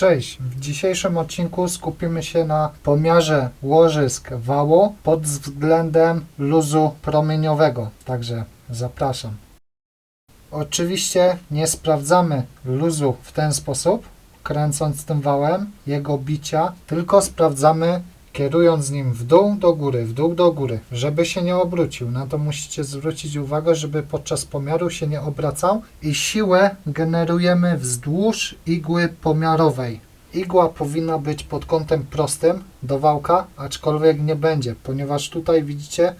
Cześć! W dzisiejszym odcinku skupimy się na pomiarze łożysk wału pod względem luzu promieniowego. Także zapraszam. Oczywiście nie sprawdzamy luzu w ten sposób, kręcąc tym wałem, jego bicia, tylko sprawdzamy kierując nim w dół do góry, w dół do góry, żeby się nie obrócił. Na to musicie zwrócić uwagę, żeby podczas pomiaru się nie obracał i siłę generujemy wzdłuż igły pomiarowej. Igła powinna być pod kątem prostym do wałka, aczkolwiek nie będzie, ponieważ tutaj widzicie,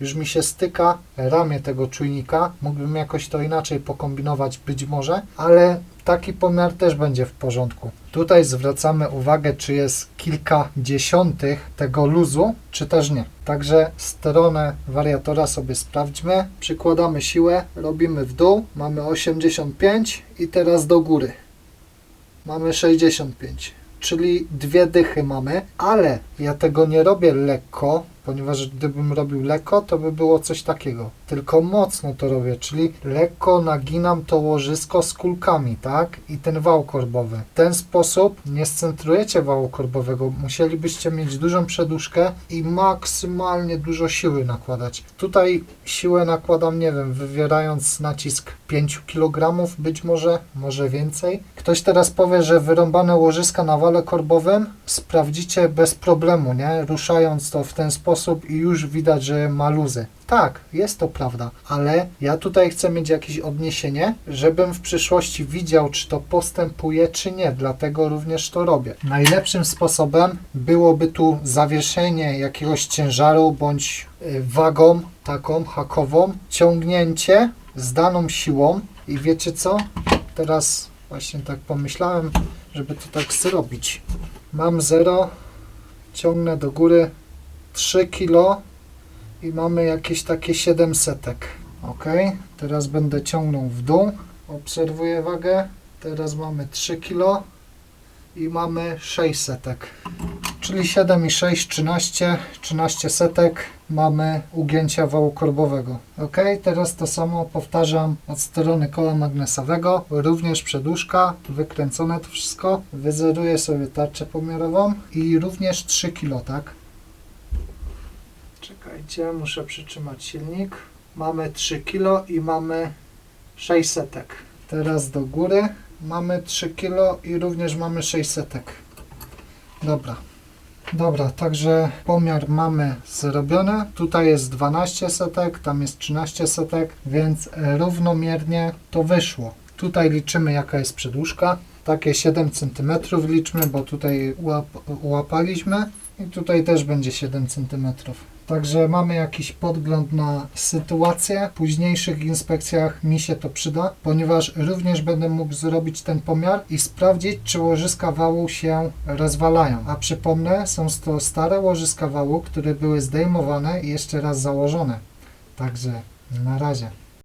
już mi się styka ramię tego czujnika. Mógłbym jakoś to inaczej pokombinować być może, ale taki pomiar też będzie w porządku. Tutaj zwracamy uwagę, czy jest kilka dziesiątych tego luzu, czy też nie. Także stronę wariatora sobie sprawdźmy. Przykładamy siłę, robimy w dół, mamy 85 i teraz do góry. Mamy 65, czyli dwie dychy mamy, ale ja tego nie robię lekko, ponieważ gdybym robił lekko, to by było coś takiego. Tylko mocno to robię, czyli lekko naginam to łożysko z kulkami, tak? I ten wał korbowy. W ten sposób nie scentrujecie wału korbowego. Musielibyście mieć dużą przeduszkę i maksymalnie dużo siły nakładać. Tutaj siłę nakładam, nie wiem, wywierając nacisk 5 kg, być może, może więcej. Ktoś teraz powie, że wyrąbane łożyska na wale korbowym sprawdzicie bez problemu, nie? Ruszając to w ten sposób i już widać, że ma luzy. Tak, jest to prawda, ale ja tutaj chcę mieć jakieś odniesienie, żebym w przyszłości widział, czy to postępuje, czy nie, dlatego również to robię. Najlepszym sposobem byłoby tu zawieszenie jakiegoś ciężaru bądź y, wagą taką hakową, ciągnięcie z daną siłą i wiecie co? Teraz właśnie tak pomyślałem, żeby to tak zrobić. Mam 0, ciągnę do góry 3 kg i mamy jakieś takie 700. Ok, teraz będę ciągnął w dół. Obserwuję wagę. Teraz mamy 3 kg i mamy 600. Czyli 7 i 6, 13, 13 setek mamy ugięcia wału korbowego. Ok, teraz to samo powtarzam od strony koła magnesowego, również przeduszka, wykręcone to wszystko. Wyzeruję sobie tarczę pomiarową i również 3 kg, tak? Czekajcie, muszę przytrzymać silnik. Mamy 3 kg i mamy 600. Teraz do góry mamy 3 kg i również mamy 600. Dobra. Dobra, także pomiar mamy zrobiony. Tutaj jest 12 setek, tam jest 13 setek, więc e, równomiernie to wyszło. Tutaj liczymy jaka jest przedłużka. Takie 7 cm liczmy, bo tutaj ułap, ułapaliśmy i tutaj też będzie 7 cm. Także mamy jakiś podgląd na sytuację. W późniejszych inspekcjach mi się to przyda, ponieważ również będę mógł zrobić ten pomiar i sprawdzić, czy łożyska wału się rozwalają. A przypomnę, są to stare łożyska wału, które były zdejmowane i jeszcze raz założone. Także na razie.